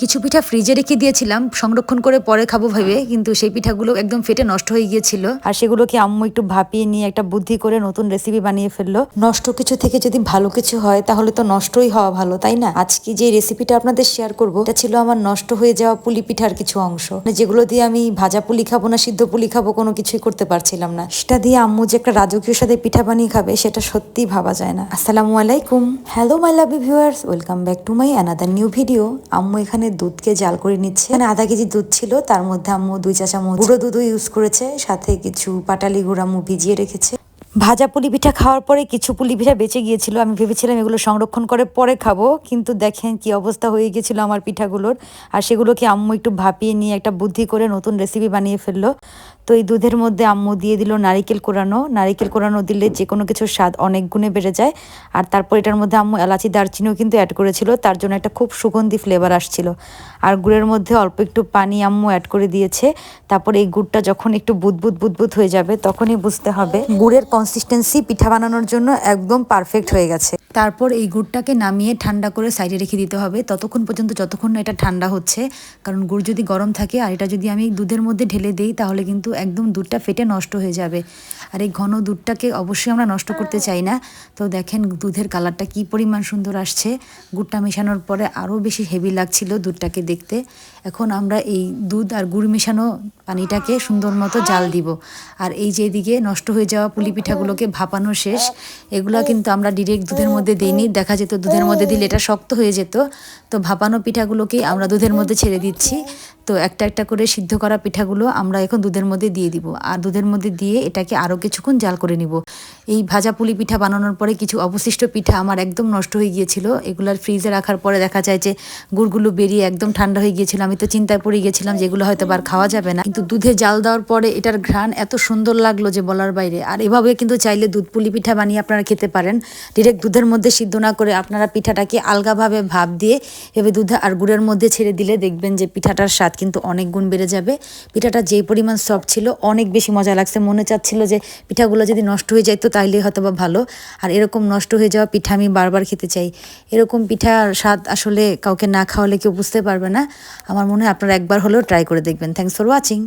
কিছু পিঠা ফ্রিজে রেখে দিয়েছিলাম, সংরক্ষণ করে পরে খাব ভেবে, কিন্তু সেই পিঠাগুলো একদম ফেটে নষ্ট হয়ে গিয়েছিল। আর সেগুলোকে আম্মু একটু ভাপিয়ে নিয়ে একটা বুদ্ধি করে নতুন রেসিপি বানিয়ে ফেলল। নষ্ট কিছু থেকে যদি ভালো কিছু হয়, তাহলে তো নষ্টই হওয়া ভালো, তাই না? আজকে যে রেসিপিটা আপনাদের শেয়ার করব, এটা ছিল আমার নষ্ট হয়ে যাওয়া পুলি পিঠার কিছু অংশ। মানে যেগুলো দিয়ে আমি ভাজা পুলি খাব না, সিদ্ধ পুলি খাব, কোনো কিছুই করতে পারছিলাম না। সেটা দিয়ে আম্মু যে একটা রাজকীয় সাথে পিঠা বানিয়ে খাবে, সেটা সত্যি ভাবা যায় না। আসসালামু আলাইকুম। Hello my lovely viewers welcome back to my another new video আম্মু এখানে দুধকে জাল করে নিচ্ছে। এখানে আধা কেজি দুধ ছিল, তার মধ্যে আম্মু দুই চা চামচ গুঁড়ো দুধও ইউজ করেছে, সাথে কিছু পাটালি গুঁড়া আম্মু ভিজিয়ে রেখেছে। ভাজা পুলি পিঠা খাওয়ার পরে কিছু পুলি পিঠা বেঁচে গিয়েছিল, আমি ভেবেছিলাম এগুলো সংরক্ষণ করে পরে খাব, কিন্তু দেখেন কি অবস্থা হয়ে গিয়েছিল আমার পিঠাগুলোর। আর সেগুলোকে আম্মু একটু ভাপিয়ে নিয়ে একটা বুদ্ধি করে নতুন রেসিপি বানিয়ে ফেলল। তো এই দুধের মধ্যে আম্মু দিয়ে দিল নারিকেল কোরানো। নারিকেল কোরানো দিলে যে কোনো কিছুর স্বাদ অনেক গুণে বেড়ে যায়। আর তারপর এটার মধ্যে আম্মু এলাচি, দারচিনিও কিন্তু অ্যাড করেছিল, তার জন্য একটা খুব সুগন্ধি ফ্লেভার আসছিল। আর গুড়ের মধ্যে অল্প একটু পানি আম্মু অ্যাড করে দিয়েছে। তারপর এই গুড়টা যখন একটু বুদবুদ বুদবুদ হয়ে যাবে, তখনই বুঝতে হবে। গুড়ের কনসিস্টেন্সি পিঠা বানানোর জন্য একদম পারফেক্ট হয়ে গেছে। তারপর এই গুড়টাকে নামিয়ে ঠান্ডা করে সাইডে রেখে দিতে হবে। ততক্ষণ পর্যন্ত যতক্ষণ না এটা ঠান্ডা হচ্ছে, কারণ গুড় যদি গরম থাকে আর এটা যদি আমি দুধের মধ্যে ঢেলে দিই, তাহলে কিন্তু একদম দুধটা ফেটে নষ্ট হয়ে যাবে। আর এই ঘন দুধটাকে অবশ্যই আমরা নষ্ট করতে চাই না। তো দেখেন দুধের কালারটা কি পরিমাণ সুন্দর আসছে। গুড়টা মেশানোর পরে আরও বেশি হেভি লাগছিল দুধটাকে দেখতে। এখন আমরা এই দুধ আর গুড় মেশানো পানিটাকে সুন্দর মতো জাল দিব। আর এই যে এদিকে নষ্ট হয়ে যাওয়া পুলি পিঠাগুলোকে ভাপানো শেষ, এগুলো কিন্তু আমরা ডিরেক্ট দুধের মধ্যে দিইনি। দেখা যেত দুধের মধ্যে দিলে এটা শক্ত হয়ে যেত। তো ভাপানো পিঠাগুলোকেই আমরা দুধের মধ্যে ছেড়ে দিচ্ছি। তো একটা একটা করে সিদ্ধ করা পিঠাগুলো আমরা এখন দুধের মধ্যে দিয়ে দিব। আর দুধের মধ্যে দিয়ে এটাকে আরও কিছুক্ষণ জাল করে নিব। এই ভাজা পুলি পিঠা বানানোর পরে কিছু অবশিষ্ট পিঠা আমার একদম নষ্ট হয়ে গিয়েছিল। এগুলার ফ্রিজে রাখার পরে দেখা যায় যে গুড়গুলো বেরিয়ে একদম ঠান্ডা হয়ে গিয়েছিল। আমি তো চিন্তায় পড়ে গিয়েছিলাম যে এগুলো হয়তো আর খাওয়া যাবে না। কিন্তু দুধে জাল দেওয়ার পরে এটার ঘ্রাণ এত সুন্দর লাগল যে বলার বাইরে। আর এভাবে কিন্তু চাইলে দুধ পুলি পিঠা বানিয়ে আপনারা খেতে পারেন। ডিরেক্ট দুধের মধ্যে সিদ্ধ না করে আপনারা পিঠাটাকে আলগাভাবে ভাব দিয়ে এভাবে দুধ আর গুড়ের মধ্যে ছেড়ে দিলে দেখবেন যে পিঠাটার স্বাদ কিন্তু অনেক গুণ বেড়ে যাবে। পিঠাটা যে পরিমাণ সফট ছিল, অনেক বেশি মজা লাগছে। মনে চাচ্ছিল যে পিঠাগুলো যদি নষ্ট হয়ে যাইতো তাইলে হয়তো বা ভালো। আর এরকম নষ্ট হয়ে যাওয়া পিঠা আমি বারবার খেতে চাই। এরকম পিঠার স্বাদ আসলে কাউকে না খাওয়ালে কেউ বুঝতে পারবে না। আমার মনে হয় আপনারা একবার হলেও ট্রাই করে দেখবেন। Thanks for watching